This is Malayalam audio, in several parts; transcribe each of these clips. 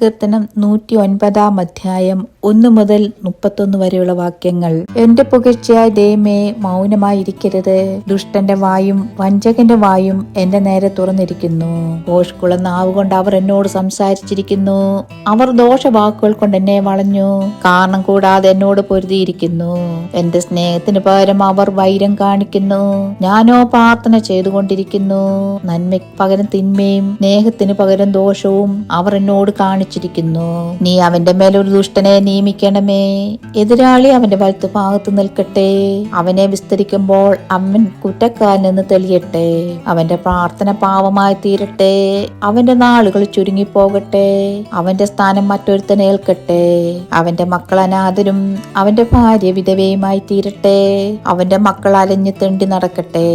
സങ്കീർത്തനം നൂറ്റി ഒൻപതാം അധ്യായം ഒന്ന് മുതൽ മുപ്പത്തൊന്ന് വരെയുള്ള വാക്യങ്ങൾ. എന്റെ പുകഴ്ചയായ ദൈവമേ മൗനമായിരിക്കരുത്. ദുഷ്ടന്റെ വായും വഞ്ചകന്റെ വായും എന്റെ നേരെ തുറന്നിരിക്കുന്നു. ദോഷക്കുള്ള നാവ് കൊണ്ട് അവർ എന്നോട് സംസാരിച്ചിരിക്കുന്നു. അവർ ദോഷ വാക്കുകൾ കൊണ്ട് എന്നെ വളഞ്ഞു. കാരണം കൂടാതെ എന്നോട് പൊരുതിയിരിക്കുന്നു. എന്റെ സ്നേഹത്തിന് പകരം അവർ വൈരം കാണിക്കുന്നു. ഞാനോ പ്രാർത്ഥന ചെയ്തുകൊണ്ടിരിക്കുന്നു. നന്മയ്ക്ക് പകരം തിന്മയും സ്നേഹത്തിന് പകരം ദോഷവും അവർ എന്നോട് കാണിച്ചിരിക്കുന്നു. നീ അവന്റെ മേലൊരു ദുഷ്ടനെ നിയമിക്കണമേ. എതിരാളി അവന്റെ വലത്ത് ഭാഗത്ത് നിൽക്കട്ടെ. അവനെ വിസ്തരിക്കുമ്പോൾ അവൻ കുറ്റക്കാരനെന്ന് തെളിയട്ടെ. അവന്റെ പ്രാർത്ഥന പാവമായി തീരട്ടെ. അവന്റെ നാളുകൾ ചുരുങ്ങിപ്പോകട്ടെ. അവന്റെ സ്ഥാനം മറ്റൊരുത്തനെ ഏൽക്കട്ടെ. അവന്റെ മക്കൾ അനാഥരും അവന്റെ ഭാര്യ വിധവയുമായി തീരട്ടെ. അവന്റെ മക്കൾ അലഞ്ഞു തെണ്ടി നടക്കട്ടെ.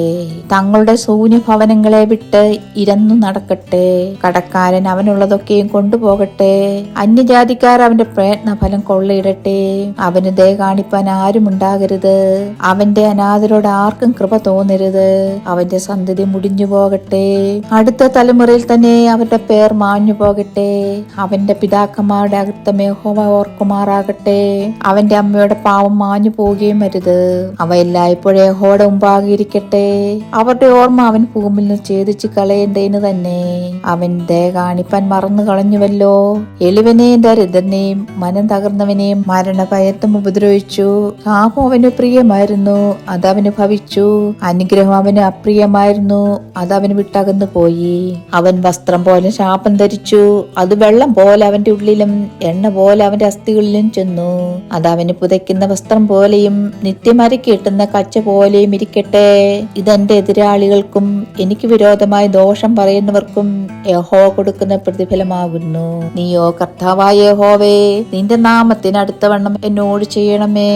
തങ്ങളുടെ ശൂന്യഭവനങ്ങളെ വിട്ട് ഇരന്നു നടക്കട്ടെ. കടക്കാരൻ അവനുള്ളതൊക്കെയും കൊണ്ടുപോകട്ടെ. അന്യജാതിക്കാർ അവന്റെ പ്രയത്നഫലം കൊള്ളയിടട്ടെ. അവന് ദയ കാണിപ്പാൻ ആരും ഉണ്ടാകരുത് അവന്റെ അനാഥരോട് ആർക്കും കൃപ തോന്നരുത്. അവന്റെ സന്തതി മുടിഞ്ഞു പോകട്ടെ. അടുത്ത തലമുറയിൽ തന്നെ അവരുടെ പേർ മാഞ്ഞു പോകട്ടെ. അവന്റെ പിതാക്കന്മാരുടെ അകത്തം യഹോവ ഓർക്കുമാറാകട്ടെ. അവന്റെ അമ്മയുടെ പാവം മാഞ്ഞു പോവുകയും അരുത്. അവ എല്ലായ്പ്പോഴും യഹോയുടെ മുമ്പാകെ ഇരിക്കട്ടെ. അവരുടെ ഓർമ്മ അവൻ ഭൂമിയിൽ നിന്ന് ഛേദിച്ച് കളയേണ്ടതിന് തന്നെ. അവൻ ദയ കാണിപ്പാൻ മറന്നു കളഞ്ഞുവല്ലോ എളിവനെയും ദരിദ്രനെയും മനം തകർന്നവനെയും മരണഭയത്തും ഉപദ്രവിച്ചു. കാമം അവന് പ്രിയമായിരുന്നു. അതവന് ഭവിച്ചു. അനുഗ്രഹം അവന് അപ്രിയമായിരുന്നു. അതവന് വിട്ടകന്നു പോയി. അവൻ വസ്ത്രം പോലെ ശാപം ധരിച്ചു. അത് വെള്ളം പോലെ അവന്റെ ഉള്ളിലും എണ്ണ പോലെ അവന്റെ അസ്ഥികളിലും ചെന്നു. അതവന് പുതയ്ക്കുന്ന വസ്ത്രം പോലെയും നിത്യമരി കിട്ടുന്ന കച്ച പോലെയും ഇരിക്കട്ടെ. ഇതെന്റെ എതിരാളികൾക്കും എനിക്ക് വിരോധമായി ദോഷം പറയുന്നവർക്കും യഹോ കൊടുക്കുന്ന പ്രതിഫലമാകുന്നു. നീയോ കർത്താവായ യഹോവേ നിന്റെ നാമത്തിന് അടുത്തവണ്ണം എന്നോട് ചെയ്യണമേ.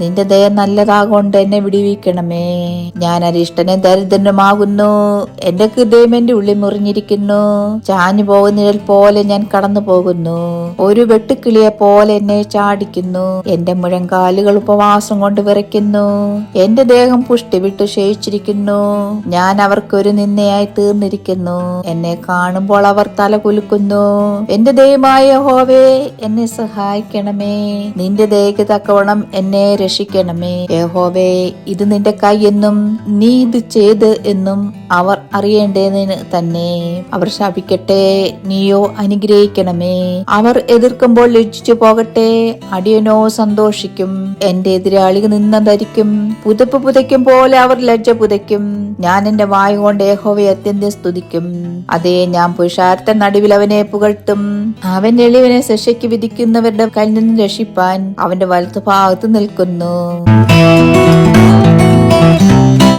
നിന്റെ ദയ നല്ലതാകൊണ്ട് എന്നെ വിടിവിക്കണമേ. ഞാൻ അരിഷ്ടനെ ദരിദ്രനുമാകുന്നു. എന്റെ ഹൃദയം എന്റെ ഉള്ളിൽ മുറിഞ്ഞിരിക്കുന്നു. ചാഞ്ഞു പോകുന്നതിൽ പോലെ ഞാൻ കടന്നു പോകുന്നു ഒരു വെട്ടുക്കിളിയെ പോലെ എന്നെ ചാടിക്കുന്നു. എന്റെ മുഴങ്കാലുകൾ ഉപവാസം കൊണ്ട് വിറയ്ക്കുന്നു. എന്റെ ദേഹം പുഷ്ടി വിട്ടു ക്ഷയിച്ചിരിക്കുന്നു ഞാൻ അവർക്കൊരു നിന്നയായി തീർന്നിരിക്കുന്നു. എന്നെ കാണുമ്പോൾ അവർ തല കുലുക്കുന്നു. എന്റെ ദൈവമായ ഹോവേ എന്നെ സഹായിക്കണമേ നിന്റെ ദയക്ക് തക്കവണ്ണം എന്നെ രക്ഷിക്കണമേ. യഹോവേ ഇത് നിന്റെ കൈ എന്നും നീ ഇത് ചെയ്ത് എന്നും അവർ അറിയേണ്ടതിന് തന്നെ. അവർ ശാപിക്കട്ടെ നീയോ അനുഗ്രഹിക്കണമേ. അവർ എതിർക്കുമ്പോൾ ലജ്ജിച്ചു പോകട്ടെ അടിയനോ സന്തോഷിക്കും. എന്റെ എതിരാളികൾ നിന്ന ധരിക്കും പുതപ്പ് പുതയ്ക്കും പോലെ അവർ ലജ്ജ പുതയ്ക്കും. ഞാൻ എന്റെ വായു കൊണ്ട് യഹോവയെ അത്യന്തം സ്തുതിക്കും. അതേ ഞാൻ പുരുഷാർത്ഥ നടുവിൽ അവനെ പുകഴ്ത്തും. അവൻ എളിവനെ ശിക്ഷയ്ക്ക് വിധിക്കുന്നവരുടെ കയ്യിൽ നിന്ന് രക്ഷിപ്പാൻ അവന്റെ വലത്തുഭാഗത്ത് നിൽക്കുന്നു.